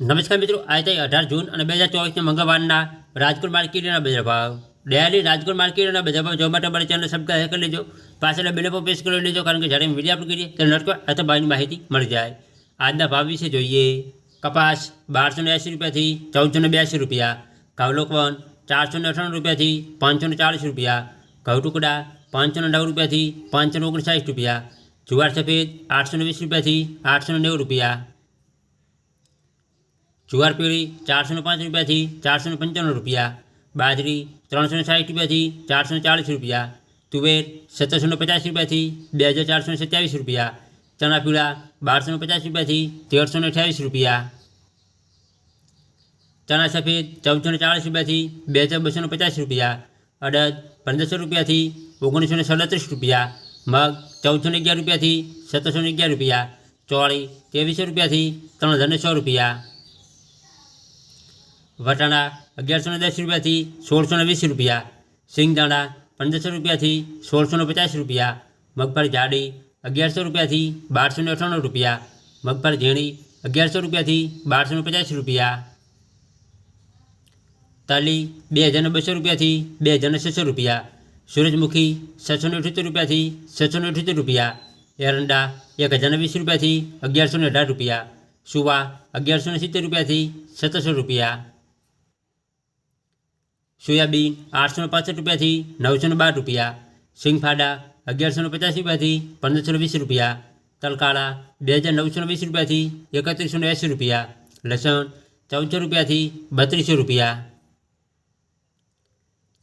નમસ્કાર મિત્રો આજે અઢાર જૂન અને બે હજાર ચોવીસના મંગળવારના રાજકોટ માર્કેટના બજાર ભાવ ડેલી રાજકોટ માર્કેટના બજાર ભાવ જોવા માટે અમારી ચેનલ સબસ્ક્રાઈબ કરી લેજો પાછળ બેલ પર પ્રેસ કરી લેજો કારણ કે જ્યારે વિડીયો અપલોડ કરીએ ત્યારે નોટકો અથવા ભાવની માહિતી મળી જાય આજના ભાવ વિશે જોઈએ કપાસ બારસો ને એંસી રૂપિયાથી ચૌદસો ને બ્યાસી રૂપિયા ઘઉલોકવન ચારસો ને અઠાણું રૂપિયાથી પાંચસો ને ચાલીસ રૂપિયા ઘઉ ટુકડા પાંચસો ને નવ રૂપિયાથી પાંચસો ને ઓગણસાઠ રૂપિયા જુવાર સફેદ આઠસો ને વીસ રૂપિયાથી આઠસો ને નેવું રૂપિયા જુવાર પીળી ચારસો પાંચ રૂપિયાથી ચારસો પંચાણું રૂપિયા. બાજરી ત્રણસો સાઠ રૂપિયાથી ચારસો ચાલીસ રૂપિયા. તુવેર સત્તરસો ને પચાસ રૂપિયાથી બે હજાર ચારસો સત્યાવીસ રૂપિયા. ચણા પીળા બારસો પચાસ રૂપિયાથી તેરસો ને અઠ્યાવીસ રૂપિયા. ચણા સફેદ ચૌદસો ચાલીસ રૂપિયાથી બે હજાર બસો પચાસ રૂપિયા. અડદ પંદરસો રૂપિયાથી ઓગણીસો ને સડત્રીસ રૂપિયા. મગ ચૌદસો ને અગિયાર રૂપિયાથી સત્તરસો ને અગિયાર રૂપિયા. ચોળી ત્રેવીસો રૂપિયાથી ત્રણ હજાર ને સો રૂપિયા. વટાણા અગિયારસો ને દસ રૂપિયાથી સોળસો ને વીસ રૂપિયા, સિંગદાણા પંદરસો રૂપિયાથી સોળસો ને પચાસ રૂપિયા, મગફળી જાડી અગિયારસો રૂપિયાથી બારસો ને અઠ્ઠાણું રૂપિયા, મગફળી ઝીણી અગિયારસો રૂપિયાથી બારસો ને પચાસ રૂપિયા. તાલી બે હજાર ને બસો રૂપિયાથી બે હજાર ને છસો રૂપિયા, સૂરજમુખી છસો ને અઠ્યોતેર રૂપિયાથી છસો ને અઠ્યોતેર રૂપિયા, એરંડા એક હજાર ને વીસ રૂપિયાથી અગિયારસો ને અઢાર રૂપિયા, સુવા અગિયારસો ને સિત્તેર રૂપિયાથી સત્તરસો રૂપિયા. સોયાબીન આઠસો પાસઠ રૂપિયાથી નવસો બાર રૂપિયા, સિંગફાડા અગિયારસો પચાસ રૂપિયાથી પંદરસો વીસ રૂપિયા, તલકાળા બે હજાર નવસો વીસ રૂપિયાથી એકત્રીસો એંસી રૂપિયા, લસણ ચૌદસો રૂપિયાથી બત્રીસો રૂપિયા,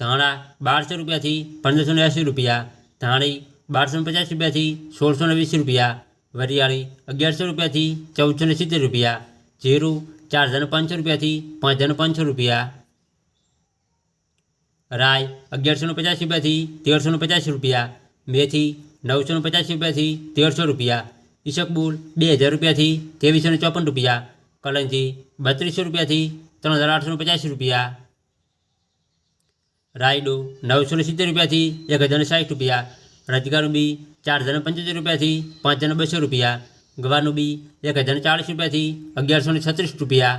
ધાણા બારસો રૂપિયાથી પંદરસો એંસી રૂપિયા, ધાણી બારસો પચાસ રૂપિયાથી સોળસો વીસ રૂપિયા, વરિયાળી અગિયારસો રૂપિયાથી ચૌદસો સિત્તેર રૂપિયા, જીરું ચાર હજાર પાંચસો રૂપિયાથી પાંચ હજાર પાંચસો રૂપિયા રાય અગિયારસો ને પચાસ રૂપિયાથી તેરસો ને પચાસ રૂપિયા, મેથી નવસો ને પચાસ રૂપિયાથી તેરસો રૂપિયા ઈસકબુલ બે હજાર રૂપિયાથી ત્રેવીસો ને ચોપન રૂપિયા, કલંજી બત્રીસો રૂપિયાથી ત્રણ હજાર આઠસો પચાસ રૂપિયા, રાયડો નવસો ને સિત્તેર રૂપિયાથી એક હજાર સાઠ રૂપિયા રજગારનું બી ચાર હજાર પંચોતેર રૂપિયાથી પાંચ હજાર બસો રૂપિયા ગવાનું બી એક હજાર ચાળીસ રૂપિયાથી અગિયારસો છત્રીસ રૂપિયા